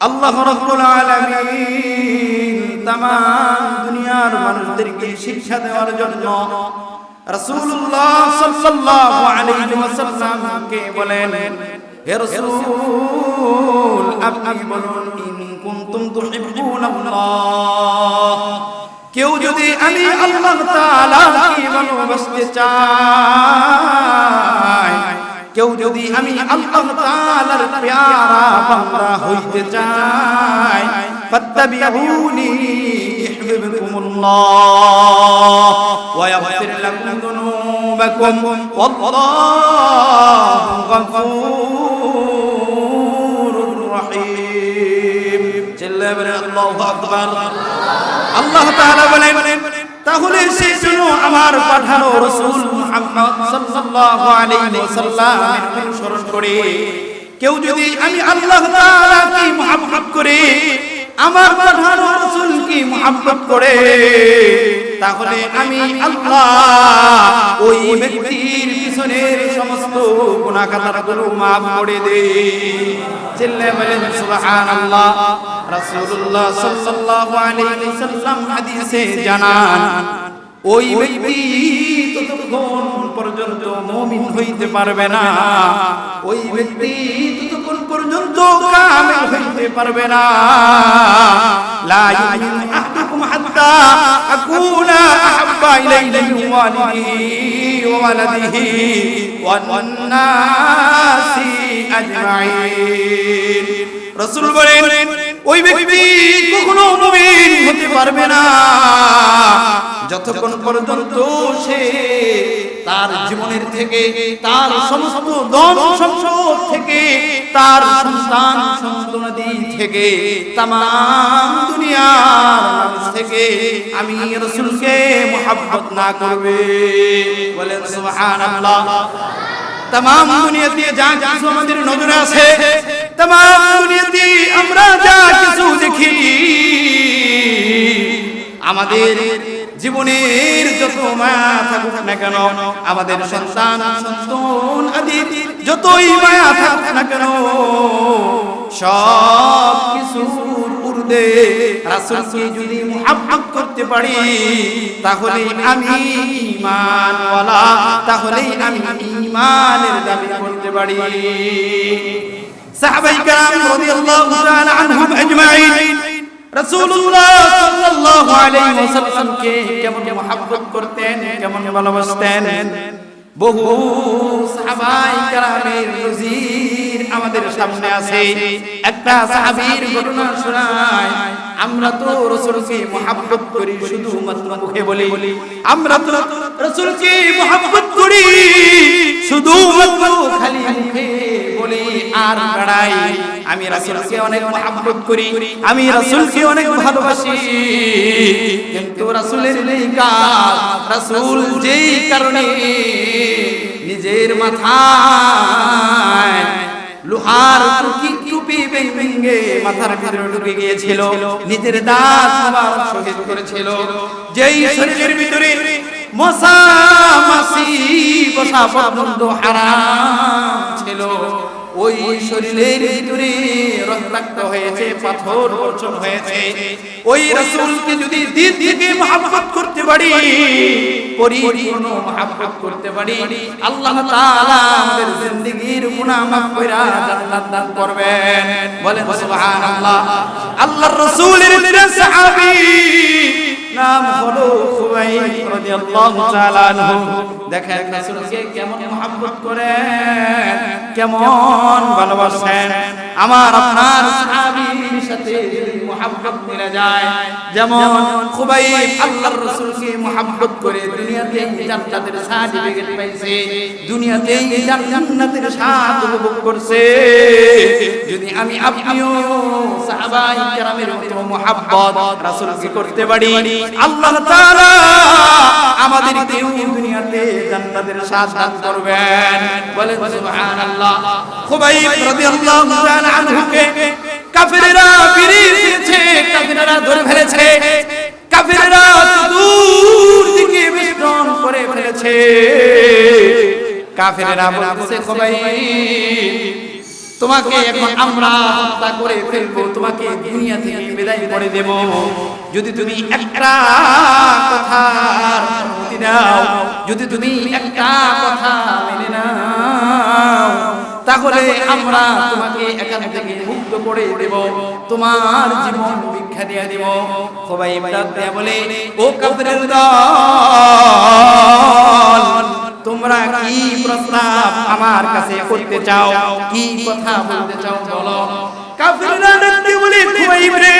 আল্লাহ রাব্বুল আলামিন তাম দুনিয়ার মানুষদেরকে শিক্ষা দেওয়ার জন্য রাসূলুল্লাহ সাল্লাল্লাহু আলাইহি ওয়াসাল্লামকে বলেন, হে রাসূল, আপনি বলুন, ইন কুনতুম তুহিব্বুনাল্লাহ। কেউ যদি আমি আল্লাহ তাআলাকে ভালোবাসতে চাই কেউ যদি আমি আল্লাহ তাআলার প্যারা বান্দা হইতে চাই ফাত্তাবিউনি ইউহিব্বুকুমুল্লাহ ওয়া ইয়াগফির লাকুম যুনুবাকুম ওয়াল্লাহু গফুরুর রহিম চিল্লায় বলেন আল্লাহু আকবার আল্লাহ তাআলা বলেন তাহলে সেই জন্য আমার পাঠানো রসুল অনুসরণ করে। কেউ যদি আমি আল্লাহ তাআলাকে মুহাব্বত করে, আমার পাঠানো রাসূলকে মুহাব্বত করে? তাহলে আমি আল্লাহ ওই ব্যক্তির পিছনের সমস্ত maaf করে দেই। চিল্লায় বলেন সুবহানাল্লাহ। রাসূলুল্লাহ সাল্লাল্লাহু আলাইহি ওয়াসাল্লাম হাদিসে জানান ওই ব্যক্তি ততক্ষণ পর্যন্ত মুমিন হইতে পারবে না। ওই ব্যক্তি ততক্ষণ পর্যন্ত কামিল হইতে পারবে না। লা ইউমিনু আহাব্বা ইলাইহি মিন ওয়ালিদিহি ওয়া ওয়ালাদিহি ওয়ান নাসি আজমাইন। রাসূল বলেন ওই ব্যক্তি কখনো মুমিন হতে পারবে না। যতক্ষণ পর্যন্ত সে তার জীবনের থেকে তার সমস্ত ধন সম্পদ থেকে তার সন্তান সন্তানাদি থেকে তাম দুনিয়ার মানুষ থেকে আমি রসুলকে মোহাব্বত না করবে। বলেন সুবহানাল্লাহ। তাম দুনিয়াতে যা কিছু আমাদের নজরে আছে তাম দুনিয়াতে আমরা যা কিছু দেখি আমাদের জীবনের যত মায়া থাকুক না কেন, আমাদের সন্তান সন্তান আদি যতই মায়া থাকুক না কেন, সব কিছুর ঊর্ধ্বে রাসূলকে যদি মুহাব্বত করতে পারি, তাহলে আমি ঈমানওয়ালা, তাহলে আমি ঈমানের দাবি করতে পারি। সাহাবায়ে কেরাম রাদিয়াল্লাহু তাআলা আনহুম আজমাইন রাসূলুল্লাহ সাল্লাল্লাহু আলাইহি ওয়াসাল্লামকে কেমন মহব্বত করতেন, কেমন ভালোবাসতেন? বহু সাহাবাই কেরামের নজির আমাদের সামনে আছে। একটা সাহাবীর ঘটনা শোনায়। আমরা তো রাসূলকে মহব্বত করি শুধু মুখে বলি। আমরা তো রাসূলকে মহব্বত করি শুধু খালি মুখে বলি, আর বাড়াই আমি রাসূলকে অনেক মহব্বত করি, আমি রাসূলকে অনেক ভালোবাসি। কিন্তু রাসূলের এই কাজ, রাসূল যেই কারণে নিজের মাথায় লোহার টুকি টুপি ভেঙে মাথার ভিতরে ঢুকে গিয়েছিল, নিজের দাঁত আবার শহীদ করেছিল। যেই শরীরের ভিতরে মশা, মাছি, বসা পর্যন্ত হারাম ছিল, ওই শরীরের ভিতরে রক্তাক্ত হয়েছে, পাথর বর্ষণ হয়েছে। ওই রাসূলকে যদি দিল থেকে محبت করতে পারি, পরিপূর্ণ محبت করতে পারি, আল্লাহ তাআলা আমাদের জিন্দেগীর গুনাহ মাফ কইরা জান্নাত দান করবেন। বলেন সুবহানাল্লাহ। আল্লাহর রাসূলের প্রিয় সাহাবী নাম হলো খুবাইব রাদিয়াল্লাহু তাআলা আনহু। দেখেন রাসূলকে কেমন মহব্বত করেন, কেমন ভালোবাসেন। আমার আপনার সাহাবীর সাথে মহব্বত মিলে যায়। যেমন খুবাইব আল্লাহর রাসূলকে করে দুনিয়াতে জান্নাতের সার্টিফিকেট পাইছে দুনিয়াতে জান্নাতের স্বাদ উপভোগ করছে। যদি আমি আপনিও সাহাবাই কেরামের মতো মহব্বত রাসূলকে করতে পারি, আল্লাহ তাআলা আমাদেরকে দুনিয়াতে জান্নাতের স্বাদ দান করবেন। বলেন সুবহানাল্লাহ। রাদিয়াল্লাহু তাআলা আনহুকে কাফেরেরা বিড়ি দিয়েছে কাফেরেরা ধরে ফেলেছে। কাফেরেরা দূর দিকে বিস্ফোরণ করে ফেলেছে। কাফেরেরা বলতেছে খুবাইব তোমাকে এখন আমরা হত্যা করে ফেলব, তোমাকে দুনিয়া থেকে বিদায় করে দেব। যদি তুমি একটা কথার যদি তুমি একটা কথা তাহলে আমরা তোমাকে এখান থেকে মুক্ত করে দেব। তোমার জীবন ভিক্ষা দিয়ে দেব। সবাই দেয়া বলে ও কাফেরের দল তোমরা কি প্রস্তাব আমার কাছে করতে চাও? কি কথা বলতে চাও বলো? কাফেররা ডাক দিয়ে বলে খুবাইব রে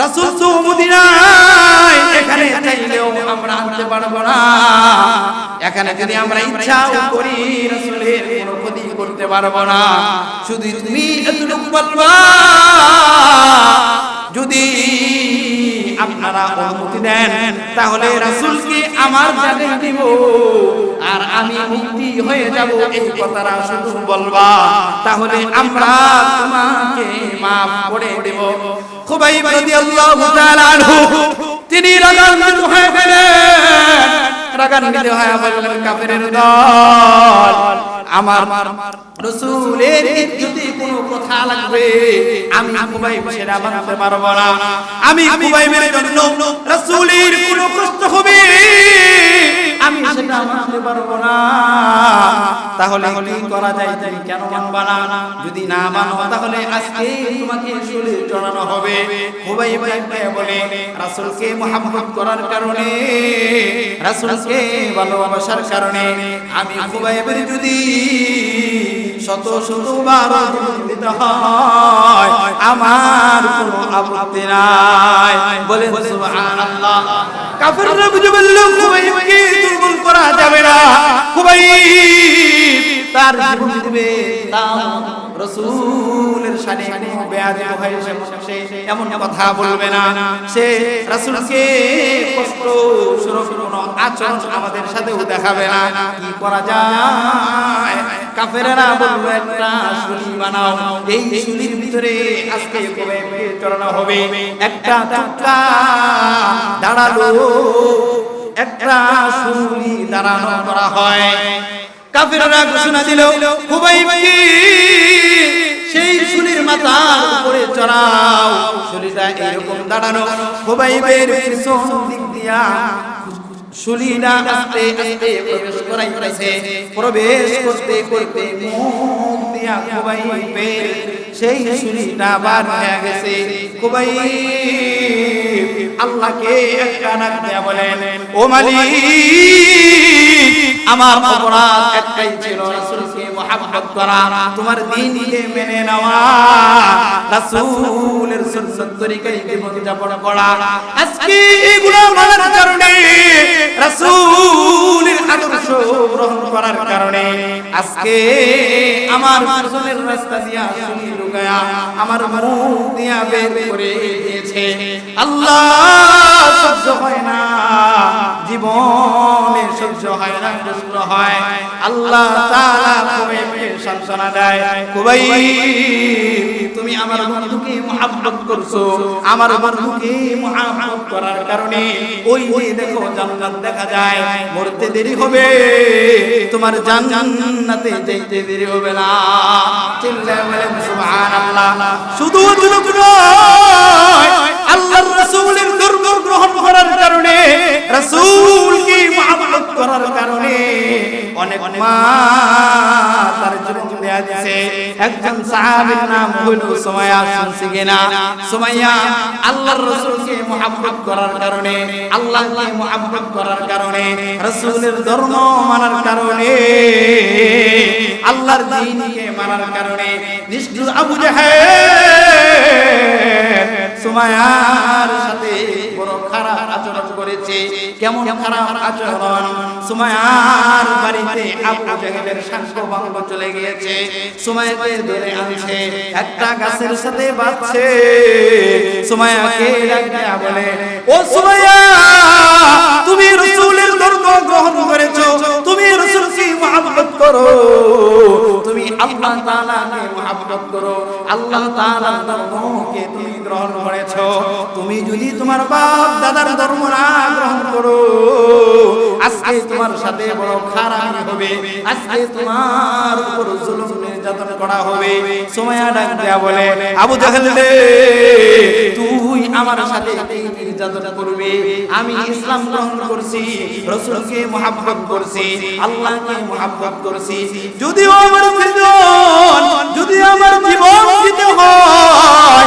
রাসূল তো মদিনায় এখানে চাইলেও আমরা আনতে পারব না। এখানে যদি আমরা ইচ্ছাও করি রাসূলের করতে পারব না। শুধু তুমি এতটুকু বলবা, যদি আপনারা অনুমতি দেন, তাহলে রাসূলকে আমার জানে দিব। আর আমি মুক্তি হয়ে যাব, এই কথাটা শুধু বলবা। তাহলে আমরা তোমাকে maaf করে দেব। খুবাইব রাদিয়াল্লাহু তাআলা তিনি রাগান্বিত হয়ে গেলেন। রাগান্বিত হয়ে বললেন, কাফেরের দল আমার রসুলের যদি কোনো কথা লাগবে? আমি খুবাইব সেটা মানতে পারব না। আমি জন্য রসুলের কোনো কষ্ট হবে? আমি সেটা মানতে পারব না। তাহলে কি করা যায়? তুমি কেন মানবা না? যদি না মানো, তাহলে আজকে তোমাকে শুলে চড়ানো হবে। খুবাইব একটাই বলে, রাসূলকে মোহাম্মত করার কারণে, রাসূলকে ভালোবাসার কারণে, আমি খুবাইবের যদি শত শত বার জীবন দিতে আমার কোনো আপত্তি নাই। বলে সুবহানাল্লাহ। কাফেররা বুঝে বলল, খুবাইবকে দুর্বল করা যাবে না। খুবাইব তার জীবন দিবে। তাও রসুলের সাথে কোনো বেয়াদব হয়ে সে এমন কথা বলবে না। সে রাসূলকে কষ্ট সুরভ কোনো আচরণ আমাদের সাথেও দেখাবে না। কি করা যায়? কাফেরেরা বলবে, একটা শুলি বানাও। এই শুলির ভিতরে আজকে কবে চড়ানো হবে? একটা টুকরা দাঁড়াল। একটা শুলি দাঁড়ানো করা হয়। কাফেররা ঘোষণা দিল খুবাইবকে সেই শুলির মাথার উপরে চড়াও শুলিটা এরকম দাঁড়ানো। খুবাইবের পিছন দিক দিয়া শুলিটা আস্তে আস্তে প্রবেশ করাইতেছে। প্রবেশ করতে করতে মুখ দিয়া খুবাইবের সেই শুলিটা বার হয়ে গেছে। খুবাইব আল্লাহকে ডাক দিয়া বলেন, ও মালিক আমার অপরাধ একটাই ছিল রাসূলকে মহব্বত করা। তোমার দ্বীনকে মেনে নেওয়া। রাসূলের সুন্নাত তরিকায় জীবন যাপন করা। আজকে এগুলো মানার কারণে রাসূলের আদর্শ গ্রহণ করার কারণে আজকে আমার পিছনের রাস্তা দিয়া শুনি লুকায়া আমার মুখ দিয়া বের করে দিয়েছে। আল্লাহ, সহ্য হয় না। জীবনে সহ্য হয় না কষ্ট হয়। আল্লাহ তাআলা কুবাইবকে সান্তনা দেয়। কুবাইব তুমি আমার বন্ধুকে মহব্বত করছ। আমার বন্ধুকে মহব্বত করার কারণে ওই ওই দেখো জান্নাত দেখা যায়, মরতে দেরি হবে। তোমার জান্নাতে যেতে দেরি হবে না। চিল্লায় বলেন সুবহানাল্লাহ। শুধু যুবক নয়, আল্লাহর রাসূলের গ্রহণ করার কারণে, রাসূলকে মহব্বত করার কারণে অনেক মা দেয়া দিয়েছে একজন সাহাবীর নাম হইল সুমাইয়া শুনছি কিনা সুমাইয়া, আল্লাহর রাসূলকে মহব্বত করার কারণে, আল্লাহকে মহব্বত করার কারণে, রাসূলের ধর্ম মানার কারণে, আল্লাহর দ্বীনকে মানার কারণে নিষ্ঠুর আবু জাহেল সুমায়ার সাথে খারাপ আচরণ করেছে। কেমন খারাপ আচরণ? সুমায়ার বাড়িতে আবু জাহেলের সাক্ষ্য ভঙ্গ চলে গিয়েছে। সুমায়াকে ধরে আনছে। একটা গাছের সাথে বাঁধছে। সুমায়াকে বলে ও সুমায়া তুমি রাসূলের ধর্ম গ্রহণ করেছ। তুমি রাসূলকে মহব্বত করো। তুমি আল্লাহ তাআলাকে মহব্বত করো। আল্লাহ তাআলার ধর্মকে তুমি গ্রহণ করেছ। তুমি যদি তোমার বাপ দাদার ধর্ম না গ্রহণ করো। আজকে তোমার সাথে বড় খারাপ হবে। আজকে তোমার উপর জুলুম নির্যাতন করা হবে। সময় ডাক দেয়া বলে, আবু জাহেল রে, তুই আমার সাথে নির্যাতন করবে? আমি ইসলাম গ্রহণ করছি, রসুলকে মহাব্বত করছি, আল্লাহকে মহাব্বত করছি। যদিও আমার জীবন যদি আমার জীবন দিতে হয়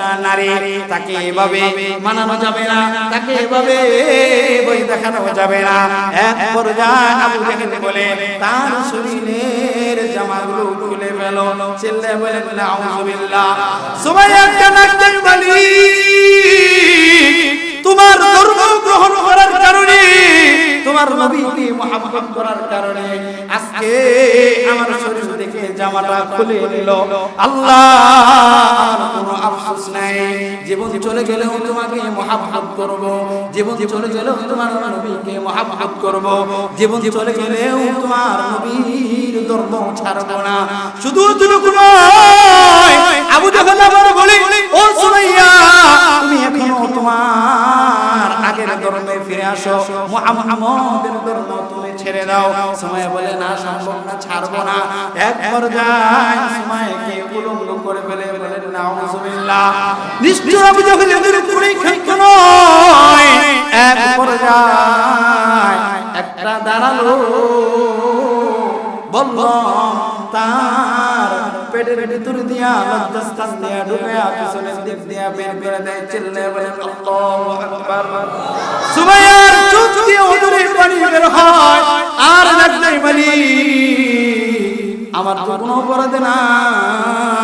মুমিনা নারী, তাকে এভাবে মানানো যাবে না, তাকে এভাবে বই দেখানো যাবে না। এক পর্যায়ে আবু জাহেল বলে, তার শরীরের জামাগুলো খুলে ফেল। চিল্লে বলে বলে আউযুবিল্লাহ বলি তোমার ধর্ম গ্রহণ করার কারণে তোমার নবীকে মহাব্বত করার কারণে আজকে আমার শরীর থেকে জামাটা খুলে নিল। আল্লাহ কোনো আফসোস নাই। জীবন চলে গেলেও তোমাকে মহাব্বত করব। জীবন চলে গেলেও তোমার নবীকে মহাব্বত করব। জীবন চলে গেলেও তোমার নবীর ধর্ম ছাড়বো না। শুধু তুমি নয় আবু জাহেল আবার বলি, ও সুমাইয়া, তুমি এখনও তোমার আগের ধর্মে ফিরে আসো। মুহাম্মাদের ধর্ম তুমি ছেড়ে দাও। সময় বলে না, সম্ভব না, ছাড়বো না। এক পর্যায়ে করে ফেলে বলে নাউজুবিল্লাহ। নিশ্চয় আবু জাহেল এদের পরীক্ষা নয় এক পর্যায়ে একটা দাঁড়াল। বললাম তার পেটের ভিতর দিয়া লজ্জাস্থান দিয়া ঢুকে পিছনের দিক দিয়া বের করে দেয় চিল্লে বলে আল্লাহু আকবার। সুমাইয়ার চোখ দিয়ে উদরে পানি বের হয়, আর বলি আমার তো কোনো অপরাধ নাই।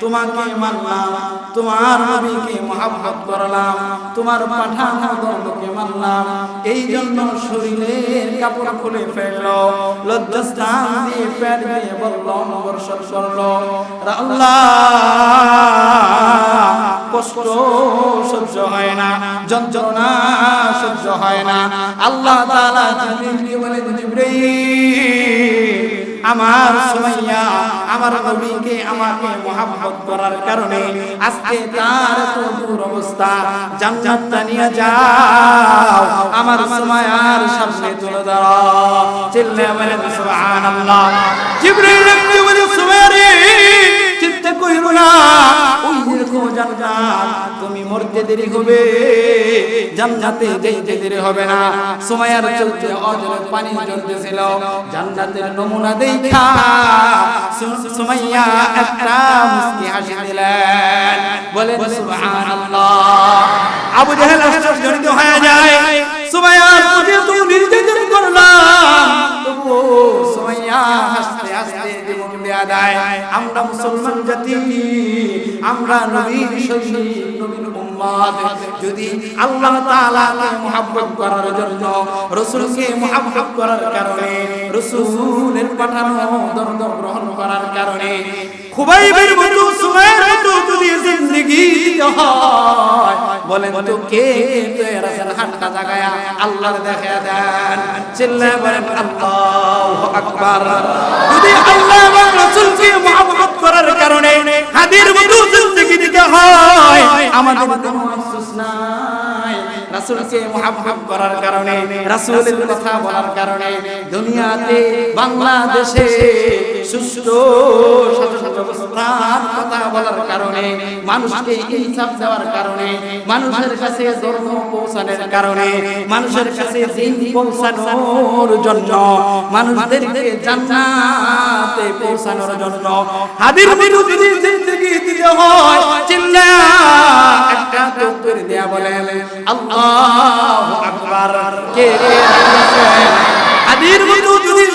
তোমাকে মানলাম, তোমার নবীকে মহাব্বত করলাম, তোমার পাঠানো ধর্মকে মানলাম। এই জন্য শরীরের কাপড় খুলে ফেলল, লজ্জাস্থান দিয়ে পেট দিয়ে বলল বর্ষণ করল। আল্লাহ, কষ্ট সহ্য হয় না, যন্ত্রণা সহ্য হয় না। আল্লাহ তাআলা জিবরিলকে বলে আমার সুমাইয়া, আমার নবীকে, আমাকে মহাব্বত করার কারণে আজকে তার তো অবস্থা। জান্নাতটা নিয়ে যাও, আমার সুমাইয়ার সামনে তুলে দাও চিল্লে বলেন সুবহানাল্লাহ। জিবরিল একটু বলে সুমাইয়া রে চিন্তা কইরো না, ওই দেখো জান্নাত, তুমি মরতে দেরি হবে। জান্নাতে যেতে দেরি হবে না। সুমাইয়ার চলতে অজরে পানি ঝরতেছিল। জান্নাতের নমুনা দেখা সুমাইয়া একটা মুস্কি হাসি দিলেন। বলেন, সুবহানাল্লাহ। আবু জাহেল আশ্চর্যজনিত হয়ে যায়। সুমাইয়ার প্রতি তো নির্যাতন করলাম। তবুও সুমাইয়া হাসতে হাসতে জীবন দেয়া দেয় আমরা মুসলমান জাতি, আমরা নবীর সৈনিক নবীর উম্মত। যদি আল্লাহ তাআলাকে মহব্বত করার জন্য, রাসূলকে মহব্বত করার কারণে, রাসূলের পাঠানো ধর্ম গ্রহণ করার কারণে, খুবাইবের মতো সুমাইয়ের মতো যদি জিন্দেগি হয়, বলেন তো কে তো এরা হাটটা জাগায়া আল্লাহর দেখা দেন? চিল্লা বলেন, আল্লাহু আকবার। যদি আল্লাহ এবং রাসূলকে মহব্বত করার কারণে হাদির মতো আমাদের কোনো আফসোস নাই। রাসূলকে করার কারণে রাসূলের কথা বলার কারণে দুনিয়াতে বাংলাদেশে সুস্থ শাসন ব্যবস্থার কথা বলার কারণে, মানুষকে ইনসাফ দেওয়ার কারণে, মানুষের কাছে ধর্ম পৌঁছানোর কারণে, মানুষের কাছে দিন পৌঁছানোর জন্য, মানুষদেরকে জান্নাতে পৌঁছানোর জন্য। হাদির মতো যদি দিতে হয় চিল্লা একটা তাকবীর দেয়া বলেন, আল্লাহু আকবার। কে কে হাদির